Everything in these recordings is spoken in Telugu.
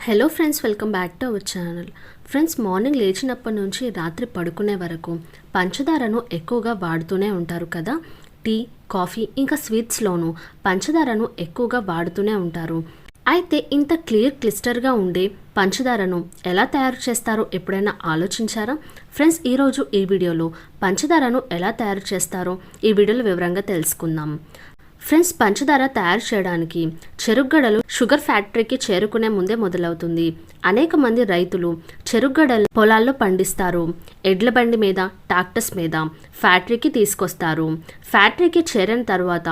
Hello friends welcome back to our channel friends morning లేచినప్పటి నుంచి రాత్రి పడుకునే వరకు పంచదారను ఎక్కువగా వాడుతూనే ఉంటారు కదా? టీ కాఫీ ఇంకా స్వీట్స్లోనూ పంచదారను ఎక్కువగా వాడుతూనే ఉంటారు. అయితే ఇంత క్లియర్ క్లిస్టర్గా ఉండే పంచదారను ఎలా తయారు చేస్తారో ఎప్పుడైనా ఆలోచించారా? ఫ్రెండ్స్ ఈరోజు ఈ వీడియోలో పంచదారను ఎలా తయారు చేస్తారో ఈ వీడియోలో వివరంగా తెలుసుకుందాం. ఫ్రెండ్స్ పంచదార తయారు చేయడానికి చెరుగడలు షుగర్ ఫ్యాక్టరీకి చేరుకునే ముందే మొదలవుతుంది. అనేక మంది రైతులు చెరుగడలు పొలాల్లో పండిస్తారు. ఎడ్ల బండి మీద ట్రాక్టర్స్ మీద ఫ్యాక్టరీకి తీసుకొస్తారు. ఫ్యాక్టరీకి చేరిన తర్వాత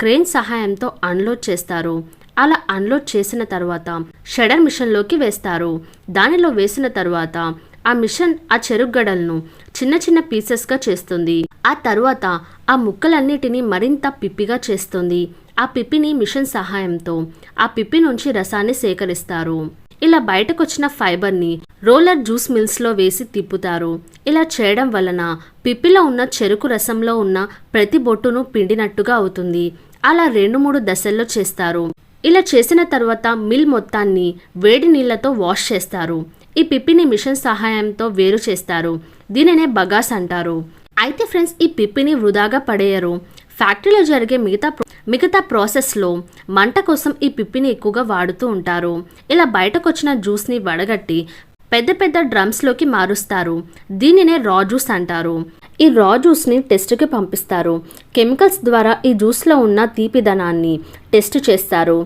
క్రేన్ సహాయంతో అన్లోడ్ చేస్తారు. అలా అన్లోడ్ చేసిన తర్వాత షడర్ మిషన్లోకి వేస్తారు. దానిలో వేసిన తర్వాత ఆ మిషన్ ఆ చెరుగడలను చిన్న చిన్న పీసెస్గా చేస్తుంది. ఆ తరువాత ఆ ముక్కలన్నిటినీ మరింత పిప్పిగా చేస్తుంది. ఆ పిప్పిని మిషన్ సహాయంతో ఆ పిప్పి నుంచి రసాన్ని సేకరిస్తారు. ఇలా బయటకొచ్చిన ఫైబర్ని రోలర్ జ్యూస్ మిల్స్లో వేసి తిప్పుతారు. ఇలా చేయడం వలన పిప్పిలో ఉన్న చెరుకు రసంలో ఉన్న ప్రతి బొట్టును పిండినట్టుగా అవుతుంది. అలా రెండు మూడు దశల్లో చేస్తారు. ఇలా చేసిన తర్వాత మిల్ మొత్తాన్ని వేడి నీళ్ళతో వాష్ చేస్తారు. ఈ పిప్పిని మిషన్ సహాయంతో వేరు చేస్తారు. దీనినే బగాస్ అంటారు. అయితే ఫ్రెండ్స్ ఈ పిప్పిని వృధాగా పడేయరు. ఫ్యాక్టరీలో జరిగే మిగతా మిగతా ప్రాసెస్లో మంట కోసం ఈ పిప్పిని ఎక్కువగా వాడుతూ ఉంటారు. ఇలా బయటకు వచ్చిన జ్యూస్ని వడగట్టి పెద్ద పెద్ద డ్రమ్స్లోకి మారుస్తారు. దీనినే రా జ్యూస్ అంటారు. ఈ రా జ్యూస్ని టెస్ట్కి పంపిస్తారు. కెమికల్స్ ద్వారా ఈ జ్యూస్లో ఉన్న తీపిదనాన్ని టెస్ట్ చేస్తారు.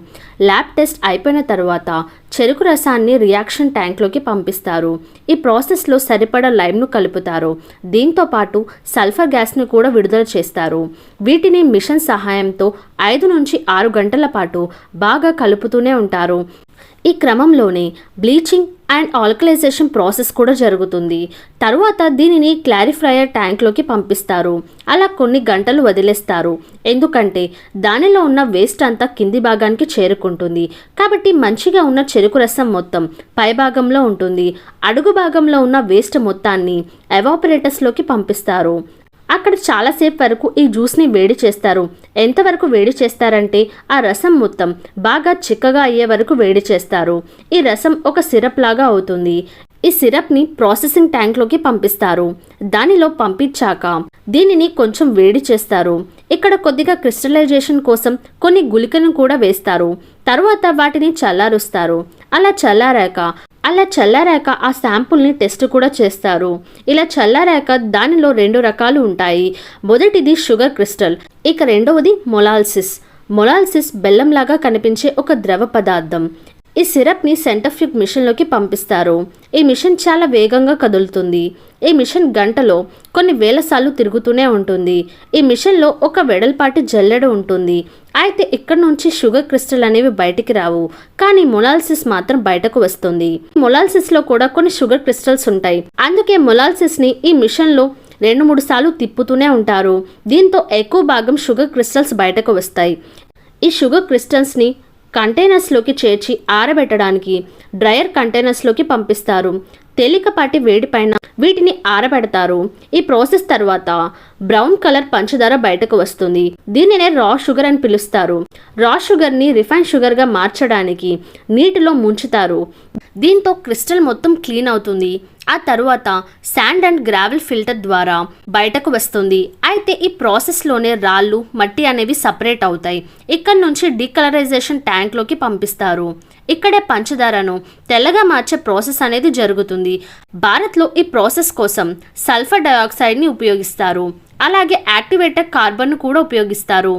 ల్యాబ్ టెస్ట్ అయిపోయిన తర్వాత చెరుకు రసాన్ని రియాక్షన్ ట్యాంక్లోకి పంపిస్తారు. ఈ ప్రాసెస్లో సరిపడా లైమ్ను కలుపుతారు. దీంతో పాటు సల్ఫర్ గ్యాస్ను కూడా విడుదల చేస్తారు. వీటిని మిషన్ సహాయంతో ఐదు నుంచి ఆరు గంటల పాటు బాగా కలుపుతూనే ఉంటారు. ఈ క్రమంలోనే బ్లీచింగ్ అండ్ ఆల్కలైజేషన్ ప్రాసెస్ కూడా జరుగుతుంది. తరువాత దీనిని క్లారిఫ్రయర్ ట్యాంక్లోకి పంపిస్తారు. అలా కొన్ని గంటలు వదిలేస్తారు. ఎందుకంటే దానిలో ఉన్న వేస్ట్ అంతా కింది భాగానికి చేరుకుంటుంది. కాబట్టి మంచిగా ఉన్న చెరుకు రసం మొత్తం పై భాగంలో ఉంటుంది. అడుగు భాగంలో ఉన్న వేస్ట్ మొత్తాన్ని ఎవాపరేటర్స్లోకి పంపిస్తారు. అక్కడ చాలాసేపు వరకు ఈ జ్యూస్ని వేడి చేస్తారు. ఎంతవరకు వేడి చేస్తారంటే ఆ రసం మొత్తం బాగా చిక్కగా అయ్యే వరకు వేడి చేస్తారు. ఈ రసం ఒక సిరప్ లాగా అవుతుంది. ఈ సిరప్ని ప్రాసెసింగ్ ట్యాంక్లోకి పంపిస్తారు. దానిలో పంపించాక దీనిని కొంచెం వేడి చేస్తారు. ఇక్కడ కొద్దిగా క్రిస్టలైజేషన్ కోసం కొన్ని గుళికలను కూడా వేస్తారు. తరువాత వాటిని చల్లారుస్తారు. అలా చల్లారాక అలా చల్లారాక ఆ శాంపుల్ని టెస్ట్ కూడా చేస్తారు. ఇలా చల్లారాక దానిలో రెండు రకాలు ఉంటాయి. మొదటిది షుగర్ క్రిస్టల్ ఇక రెండవది మొలాల్సిస్. మొలాల్సిస్ బెల్లంలాగా కనిపించే ఒక ద్రవ పదార్థం. ఈ సిరప్ని సెంటర్ఫ్యూగ్ మిషన్లోకి పంపిస్తారు. ఈ మిషన్ చాలా వేగంగా కదులుతుంది. ఈ మిషన్ గంటలో కొన్ని వేల సార్లు తిరుగుతూనే ఉంటుంది. ఈ మిషన్లో ఒక వెడల్పాటి జల్లెడ ఉంటుంది. అయితే ఇక్కడ నుంచి షుగర్ క్రిస్టల్ అనేవి బయటికి రావు. కానీ మొలాల్సిస్ మాత్రం బయటకు వస్తుంది. మొలాల్సిస్లో కూడా కొన్ని షుగర్ క్రిస్టల్స్ ఉంటాయి. అందుకే మొలాల్సిస్ని ఈ మిషన్లో రెండు మూడు సార్లు తిప్పుతూనే ఉంటారు. దీంతో ఎక్కువ భాగం షుగర్ క్రిస్టల్స్ బయటకు వస్తాయి. ఈ షుగర్ క్రిస్టల్స్ని కంటైనర్స్లోకి చేర్చి ఆరబెట్టడానికి డ్రయర్ కంటైనర్స్లోకి పంపిస్తారు. తేలికపాటి వేడి పైన వీటిని ఆరబెడతారు. ఈ ప్రాసెస్ తర్వాత బ్రౌన్ కలర్ పంచదార బయటకు వస్తుంది. దీనినే రా షుగర్ అని పిలుస్తారు. రా షుగర్ని రిఫైన్ షుగర్గా మార్చడానికి నీటిలో ముంచుతారు. దీంతో క్రిస్టల్ మొత్తం క్లీన్ అవుతుంది. ఆ తరువాత శాండ్ అండ్ గ్రావెల్ ఫిల్టర్ ద్వారా బయటకు వస్తుంది. అయితే ఈ ప్రాసెస్లోనే రాళ్ళు మట్టి అనేవి సపరేట్ అవుతాయి. ఇక్కడ నుంచి డీకలరైజేషన్ ట్యాంక్లోకి పంపిస్తారు. ఇక్కడే పంచదారను తెల్లగా మార్చే ప్రాసెస్ అనేది జరుగుతుంది. భారత్లో ఈ ప్రాసెస్ కోసం సల్ఫర్ డయాక్సైడ్ని ఉపయోగిస్తారు. అలాగే యాక్టివేటెడ్ కార్బన్ను కూడా ఉపయోగిస్తారు.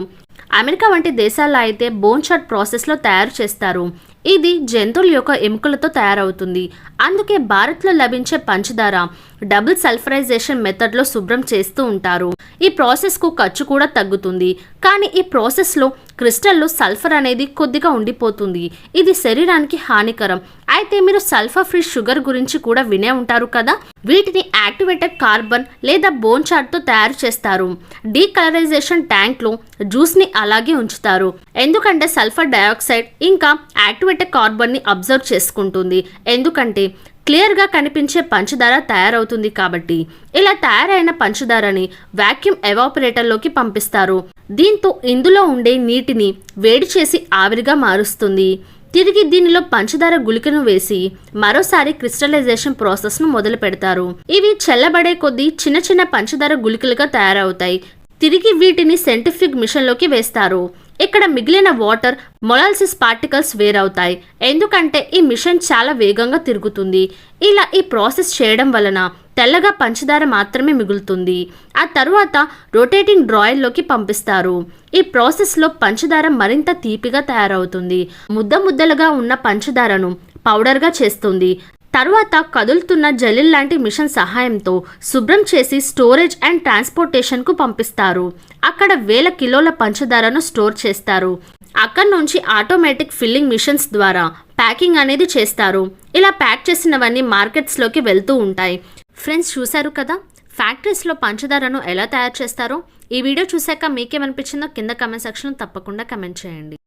అమెరికా వంటి దేశాల్లో అయితే బోన్ షాట్ ప్రాసెస్లో తయారు చేస్తారు. ఇది జంతువుల యొక్క ఎముకలతో తయారవుతుంది. అందుకే భారత్లో లభించే పంచదార డబుల్ సల్ఫరైజేషన్ మెథడ్లో శుభ్రం చేస్తూ ఉంటారు. ఈ ప్రాసెస్కు ఖర్చు కూడా తగ్గుతుంది. కానీ ఈ ప్రాసెస్లో క్రిస్టల్లో సల్ఫర్ అనేది కొద్దిగా ఉండిపోతుంది. ఇది శరీరానికి హానికరం. అయితే మీరు సల్ఫర్ ఫ్రీ షుగర్ గురించి కూడా వినే ఉంటారు కదా? వీటిని యాక్టివేటెడ్ కార్బన్ లేదా బోన్ చార్ట్తో తయారు చేస్తారు. డీకలరైజేషన్ ట్యాంక్లో జ్యూస్ని అలాగే ఉంచుతారు. ఎందుకంటే సల్ఫర్ డయాక్సైడ్ ఇంకా యాక్టివేటెడ్ కార్బన్ని అబ్జర్వ్ చేసుకుంటుంది. ఎందుకంటే క్లియర్గా కనిపించే పంచదార తయారవుతుంది కాబట్టి ఇలా తయారైన పంచదారని వాక్యూమ్ ఎవాపరేటర్లోకి పంపిస్తారు. దీంతో ఇందులో ఉండే నీటిని వేడి చేసి ఆవిరిగా మారుస్తుంది. తిరిగి దీనిలో పంచదార గుళికను వేసి మరోసారి క్రిస్టలైజేషన్ ప్రాసెస్ను మొదలు పెడతారు. ఇవి చల్లబడే కొద్దీ చిన్న చిన్న పంచదార గుళికలుగా తయారవుతాయి. తిరిగి వీటిని సెంటిఫిక్ మిషన్లోకి వేస్తారు. ఇక్కడ మిగిలిన వాటర్ మొలాల్సిస్ పార్టికల్స్ వేరవుతాయి. ఎందుకంటే ఈ మిషన్ చాలా వేగంగా తిరుగుతుంది. ఇలా ఈ ప్రాసెస్ చేయడం వలన తెల్లగా పంచదార మాత్రమే మిగులుతుంది. ఆ తరువాత రొటేటింగ్ డ్రాయర్లోకి పంపిస్తారు. ఈ ప్రాసెస్లో పంచదార మరింత తీపిగా తయారవుతుంది. ముద్ద ముద్దలుగా ఉన్న పంచదారను పౌడర్గా చేస్తుంది. తర్వాత కదులుతున్న జలిల్ లాంటి మిషన్ సహాయంతో శుభ్రం చేసి స్టోరేజ్ అండ్ ట్రాన్స్పోర్టేషన్కు పంపిస్తారు. అక్కడ వేల కిలోల పంచదారను స్టోర్ చేస్తారు. అక్కడ నుంచి ఆటోమేటిక్ ఫిల్లింగ్ మిషన్స్ ద్వారా ప్యాకింగ్ అనేది చేస్తారు. ఇలా ప్యాక్ చేసినవన్నీ మార్కెట్స్లోకి వెళ్తూ ఉంటాయి. ఫ్రెండ్స్ చూశారు కదా? ఫ్యాక్టరీస్లో పంచదారను ఎలా తయారు చేస్తారో? ఈ వీడియో చూశాక మీకేమనిపించిందో కింద కమెంట్ సెక్షన్లో తప్పకుండా కమెంట్ చేయండి.